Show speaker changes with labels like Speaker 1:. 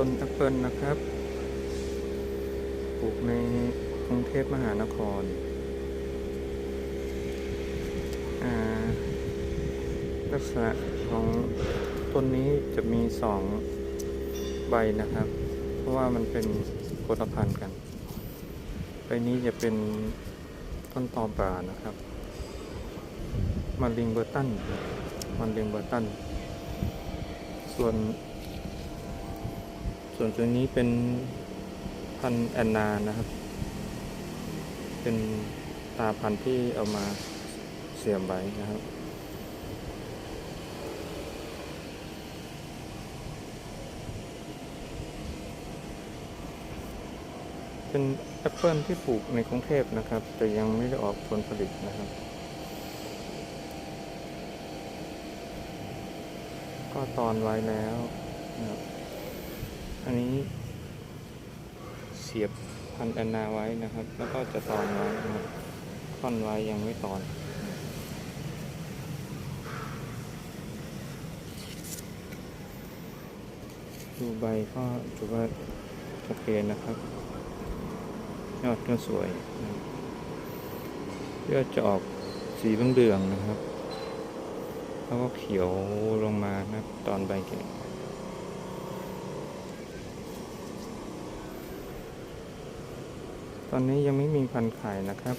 Speaker 1: ต้นแอปเปิลนะครับ ปลูกในกรุงเทพมหานครอ่าลักษณะของต้นนี้จะมีสองใบนะครับ เพราะว่ามันเป็นโคนละพันธุ์กัน ใบนี้จะเป็นต้นตอปลานะครับ มันลิงเบอร์ตัน มันลิงเบอร์ตัน ส่วน ส่วนตัวนี้เป็นพันแอนนานะครับ เป็นตาพันที่เอามาเสียมไว้นะครับ เป็นแอปเปิลที่ปลูกในกรุงเทพนะครับ แต่ยังไม่ได้ออกผลผลิตนะครับก็ตอนไว้แล้วนะครับ อันนี้ เสียบพันธนนาไว้นะครับ แล้วก็จะตอนไว้นะครับท่อนไว้ยังไม่ตอน ดูใบก็ถือว่าโอเคนะครับ ยอดก็สวยยอดจะออกสีเหลืองๆนะครับ แล้วก็เขียวลงมานะตอนใบแก่ ตอนนี้ยังไม่มีพันธุ์ขายนะครับ